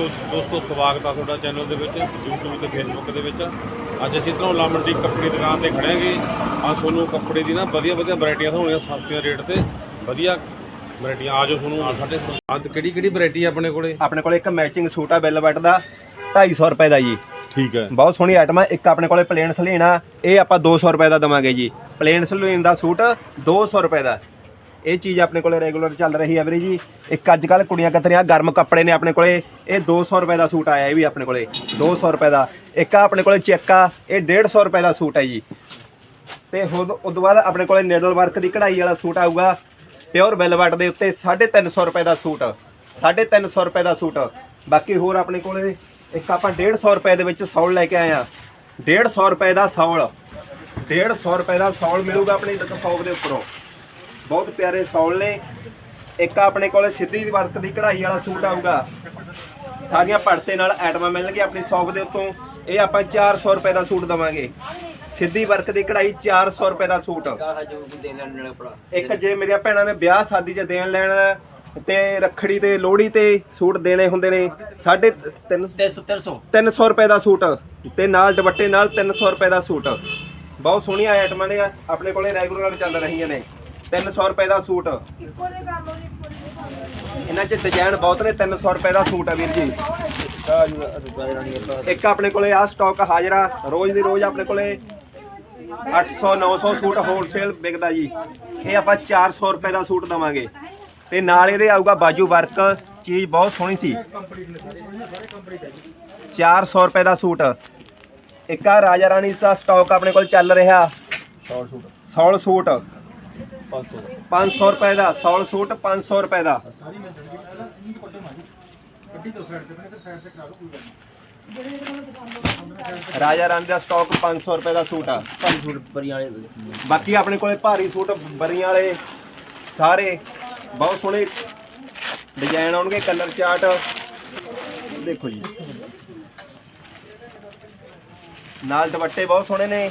ਦੋ- ਦੋਸਤੋ ਸਵਾਗਤ ਆ ਤੁਹਾਡਾ ਚੈਨਲ ਦੇ ਵਿੱਚ YouTube ਤੇ Facebook ਦੇ ਵਿੱਚ। ਅੱਜ ਅਸੀਂ ਧਨੌਲਾ ਮੰਡੀ ਕੱਪੜੇ ਦੁਕਾਨ ਤੇ ਖੜੇ ਹਾਂਗੇ। ਆ ਤੁਹਾਨੂੰ ਕੱਪੜੇ ਦੀ ਨਾ ਵਧੀਆ ਵਧੀਆ ਵੈਰਾਈਟੀਆਂ ਹੋਣੀਆਂ ਸਸਤੀਆਂ ਰੇਟ ਤੇ। ਵਧੀਆ ਵੈਰਾਈਟੀਆਂ ਆ ਜਾਓ ਤੁਹਾਨੂੰ ਸਾਡੇ ਅੱਜ ਕਿਹੜੀ ਕਿਹੜੀ ਵੈਰਾਈਟੀ ਆਪਣੇ ਕੋਲੇ? ਆਪਣੇ ਕੋਲ ਇੱਕ ਮੈਚਿੰਗ ਸੂਟ ਆ ਵੈਲਵਟ ਦਾ 250 ਰੁਪਏ ਦਾ ਜੀ। ਠੀਕ ਹੈ। ਬਹੁਤ ਸੋਹਣੀ ਆਈਟਮ ਆ ਇੱਕ ਆਪਣੇ ਕੋਲੇ ਪਲੇਨ ਸਲੀਨ ਆ ਇਹ ਆਪਾਂ 200 ਰੁਪਏ ਦਾ ਦਵਾਂਗੇ ਜੀ। ਪਲੇਨ ਸਲੀਨ ਦਾ ਸੂਟ 200 ਰੁਪਏ ਦਾ। ਇਹ ਚੀਜ਼ ਆਪਣੇ ਕੋਲੇ ਰੈਗੂਲਰ ਚੱਲ ਰਹੀ ਹੈ ਵੀਰੇ ਜੀ। ਇੱਕ ਅੱਜ ਕੱਲ ਕੁੜੀਆਂ ਕਤਰੀਆਂ ਗਰਮ ਕੱਪੜੇ ਨੇ ਆਪਣੇ ਕੋਲੇ। ਇਹ 200 ਰੁਪਏ ਦਾ ਸੂਟ ਆਇਆ ਇਹ ਵੀ ਆਪਣੇ ਕੋਲੇ। 200 ਰੁਪਏ ਦਾ। ਇੱਕ ਆ ਆਪਣੇ ਕੋਲੇ ਚੈੱਕ ਆ ਇਹ 150 ਰੁਪਏ ਦਾ ਸੂਟ ਹੈ ਜੀ। ਤੇ ਹੁਣ ਉਦੋਂ ਬਾਅਦ ਆਪਣੇ ਕੋਲੇ ਨੀਡਲ ਵਰਕ ਦੀ ਕਢਾਈ ਵਾਲਾ ਸੂਟ ਆਊਗਾ। ਪਿਓਰ ਵੈਲਵਟ ਦੇ ਉੱਤੇ 350 ਰੁਪਏ ਦਾ ਸੂਟ। 350 ਰੁਪਏ ਦਾ ਸੂਟ। ਬਾਕੀ ਹੋਰ ਆਪਣੇ ਕੋਲੇ, ਇੱਕ ਆਪਾਂ 150 ਰੁਪਏ ਦੇ ਵਿੱਚ ਸੌਲ ਲੈ ਕੇ ਆਏ ਆ। 150 ਰੁਪਏ ਦਾ ਸੌਲ। 150 ਰੁਪਏ ਦਾ ਸੌਲ ਮਿਲੂਗਾ ਆਪਣੀ ਦੁਕਾਨ ਦੇ ਉੱਪਰੋਂ। ਬਹੁਤ ਪਿਆਰੇ ਸੌਲ ਨੇ। ਇੱਕ ਆਪਣੇ ਕੋਲੇ ਸਿੱਧੀ ਵਰਕ ਦੀ ਕਢਾਈ ਵਾਲਾ ਸੂਟ ਆਊਗਾ। ਸਾਰੀਆਂ ਪੜਤੇ ਨਾਲ ਆਈਟਮਾਂ ਮਿਲਣਗੀਆਂ ਆਪਣੀ ਸ਼ੌਪ ਦੇ ਉੱਤੋਂ। ਇਹ ਆਪਾਂ 400 ਰੁਪਏ ਦਾ ਸੂਟ ਦਵਾਂਗੇ। ਸਿੱਧੀ ਵਰਕ ਦੀ ਕਢਾਈ 400 ਰੁਪਏ ਦਾ ਸੂਟ। ਇੱਕ ਜੇ ਮੇਰੀਆਂ ਭੈਣਾਂ ਨੇ ਵਿਆਹ ਸ਼ਾਦੀ 'ਚ ਦੇਣ ਲੈਣ ਤੇ ਰੱਖੜੀ ਤੇ ਲੋਹੜੀ ਤੇ ਸੂਟ ਦੇਣੇ ਹੁੰਦੇ ਨੇ ਸਾਢੇ ਤਿੰਨ 300 300 ਰੁਪਏ ਦਾ ਸੂਟ। ਤੇ ਨਾਲ ਦੁਪੱਟੇ ਨਾਲ 300 ਰੁਪਏ ਦਾ ਸੂਟ। ਬਹੁਤ ਸੋਹਣੀਆਂ ਆਈਟਮਾਂ ਨੇ ਆਪਣੇ ਕੋਲੇ ਰੈਗੂਲਰ ਚੱਲ ਰਹੀਆਂ ਨੇ। 300 ਰੁਪਏ ਦਾ ਸੂਟ। ਇਹਨਾਂ 'ਚ ਡਿਜ਼ਾਈਨ ਬਹੁਤ ਨੇ 300 ਰੁਪਏ ਦਾ ਸੂਟ ਆ ਵੀਰ ਜੀ। ਇੱਕ ਆਪਣੇ ਕੋਲੇ ਆ ਸਟਾਕ ਹਾਜ਼ਰਾ ਰੋਜ਼ ਦੀ ਰੋਜ਼ ਆਪਣੇ ਕੋਲੇ 800 900 ਸੂਟ ਹੋਲਸੇਲ ਵਿਕਦਾ ਜੀ। ਇਹ ਆਪਾਂ 400 ਰੁਪਏ ਦਾ ਸੂਟ ਦਵਾਂਗੇ। ਤੇ ਨਾਲ ਇਹਦੇ ਆਊਗਾ ਬਾਜੂ ਵਰਕ ਚੀਜ਼ ਬਹੁਤ ਸੋਹਣੀ ਸੀ। 400 ਰੁਪਏ ਦਾ ਸੂਟ। ਇੱਕ ਆ ਰਾਜਾ ਰਾਣੀ ਦਾ ਸਟਾਕ ਆਪਣੇ ਕੋਲ ਚੱਲ ਰਿਹਾ। Soul suit. 500 ਰੁਪਏ ਦਾ ਸੌਲ ਸੂਟ 500 ਰੁਪਏ ਦਾ। ਰਾਜਾ ਰਾਣੀ ਦਾ ਸਟਾਕ 500 ਰੁਪਏ ਦਾ ਸੂਟ ਆ। ਸੂਟ ਬਰੀਆਂ ਵਾਲੇ ਬਾਕੀ ਆਪਣੇ ਕੋਲੇ ਭਾਰੀ ਸੂਟ ਬਰੀਆਂ ਵਾਲੇ ਸਾਰੇ ਬਹੁਤ ਸੋਹਣੇ ਡਿਜ਼ਾਈਨ ਆਉਣਗੇ ਕਲਰ ਚਾਰਟ ਦੇਖੋ ਜੀ। ਨਾਲ ਦੁਪੱਟੇ ਬਹੁਤ ਸੋਹਣੇ ਨੇ।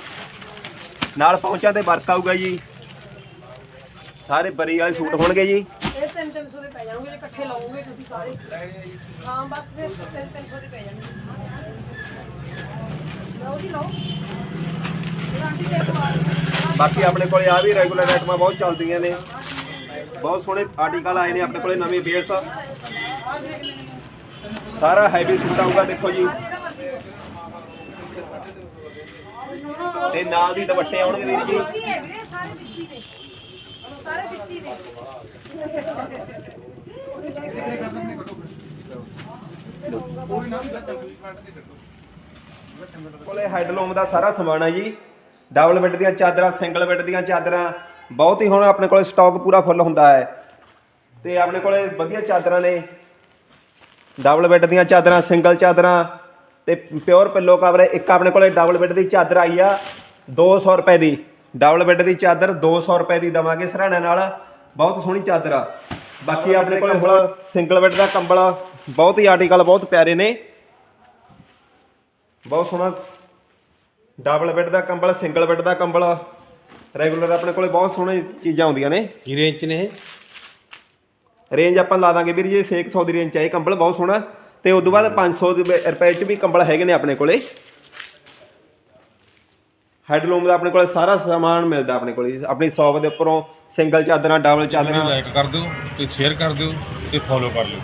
ਨਾਲ ਪਹੁੰਚਾਂ ਤੇ ਵਰਕ ਆਊਗਾ ਜੀ। ਸਾਰੇ ਬਰੀ ਵਾਲੇ ਸੂਟ ਹੋਣਗੇ ਜੀ। ਇਹ ਤਿੰਨ ਤਿੰਨ ਸੌ ਦੇ ਪੈ ਜਾਣਗੇ ਜੇ ਇਕੱਠੇ ਲਾਓਗੇ ਤੁਸੀਂ ਸਾਰੇ। ਹਾਂ ਬਸ ਫਿਰ ਤਿੰਨ ਤਿੰਨ ਸੌ ਦੇ ਪੈ ਜਾਣਗੇ। ਲਓ ਜੀ ਲਓ। ਗਾਰੰਟੀ ਦੇ ਪਾ ਬਾਕੀ ਆਪਣੇ ਕੋਲੇ ਆ ਵੀ ਰੈਗੂਲਰ ਆਈਟਮਾਂ ਬਹੁਤ ਚੱਲਦੀਆਂ ਨੇ। ਬਹੁਤ ਸੋਹਣੇ ਆਰਟੀਕਲ ਆਏ ਨੇ ਆਪਣੇ ਕੋਲੇ ਨਵੇਂ ਬੇਸ ਸਾਰਾ ਹੈਵੀ ਸੂਟ ਆਊਗਾ ਦੇਖੋ ਜੀ। ਤੇ ਨਾਲ ਦੀ ਦੁਪੱਟੇ ਆਉਣਗੇ ਵੀਰ ਜੀ। ਸਾਰੇ ਵਿੱਚੀ ਨੇ ਕੋਲੇ ਹੈਡਲੂਮ ਦਾ ਸਾਰਾ ਸਮਾਨ ਹੈ ਜੀ। ਡਬਲ ਬੈੱਡ ਦੀਆਂ ਚਾਦਰਾਂ, ਸਿੰਗਲ ਬੈੱਡ ਦੀਆਂ ਚਾਦਰਾਂ। ਬਹੁਤ ਹੀ ਹੁਣ ਆਪਣੇ ਕੋਲੇ ਸਟਾਕ ਪੂਰਾ ਫੁੱਲ ਹੁੰਦਾ ਹੈ। ਤੇ ਆਪਣੇ ਕੋਲੇ ਵਧੀਆ ਚਾਦਰਾਂ ਨੇ। ਡਬਲ ਬੈੱਡ ਦੀਆਂ ਚਾਦਰਾਂ, ਸਿੰਗਲ ਚਾਦਰਾਂ। ਤੇ ਪਿਓਰ ਪਿੱਲੋ ਕਵਰ ਇੱਕ ਆਪਣੇ ਕੋਲੇ ਡਬਲ ਬੈੱਡ ਦੀ ਚਾਦਰ ਆਈ ਆ। 200 ਰੁਪਏ ਦੀ। ਡਬਲ ਬੈੱਡ ਦੀ ਚਾਦਰ 200 ਰੁਪਏ ਦੀ ਦਵਾਂਗੇ ਸਰਾਣੇ ਨਾਲ। ਬਹੁਤ ਸੋਹਣੀ ਚਾਦਰ ਆ। ਬਾਕੀ ਆਪਣੇ ਕੋਲੇ ਹੁਣ ਸਿੰਗਲ ਬੈੱਡ ਦਾ ਕੰਬਲ ਬਹੁਤ ਹੀ ਆਰਟੀਕਲ ਬਹੁਤ ਪਿਆਰੇ ਨੇ। ਬਹੁਤ ਸੋਹਣਾ ਡਬਲ ਬੈੱਡ ਦਾ ਕੰਬਲ ਸਿੰਗਲ ਬੈੱਡ ਦਾ ਕੰਬਲ ਰੈਗੂਲਰ ਆਪਣੇ ਕੋਲੇ ਬਹੁਤ ਸੋਹਣੇ ਚੀਜ਼ਾਂ ਆਉਂਦੀਆਂ ਨੇ। ਕੀ ਰੇਂਜ ਚ ਨੇ ਇਹ? ਰੇਂਜ ਆਪਾਂ ਲਾ ਦਾਂਗੇ ਵੀਰ ਜੀ 600 ਦੀ ਰੇਂਜ ਚ ਆ। ਇਹ ਕੰਬਲ ਬਹੁਤ ਸੋਹਣਾ। ਤੇ ਉਸ ਤੋਂ ਬਾਅਦ 500 ਦੇ ਵੇ- ਰੁਪਏ ਚ ਵੀ ਕੰਬਲ ਹੈਗੇ ਨੇ ਆਪਣੇ ਕੋਲੇ। ਹੈਡਲੂਮ ਦਾ ਆਪਣੇ ਕੋਲੇ ਸਾਰਾ ਸਮਾਨ ਮਿਲਦਾ ਆਪਣੇ ਕੋਲੇ ਆਪਣੀ ਸ਼ੌਪ ਦੇ ਉੱਪਰੋਂ ਸਿੰਗਲ ਚਾਦਰਾਂ ਡਬਲ ਚਾਦਰਾਂ। ਲਾਈਕ ਕਰ ਦਿਓ ਤੇ ਸ਼ੇਅਰ ਕਰ ਦਿਓ ਤੇ ਫੋਲੋ ਕਰ ਲਿਓ।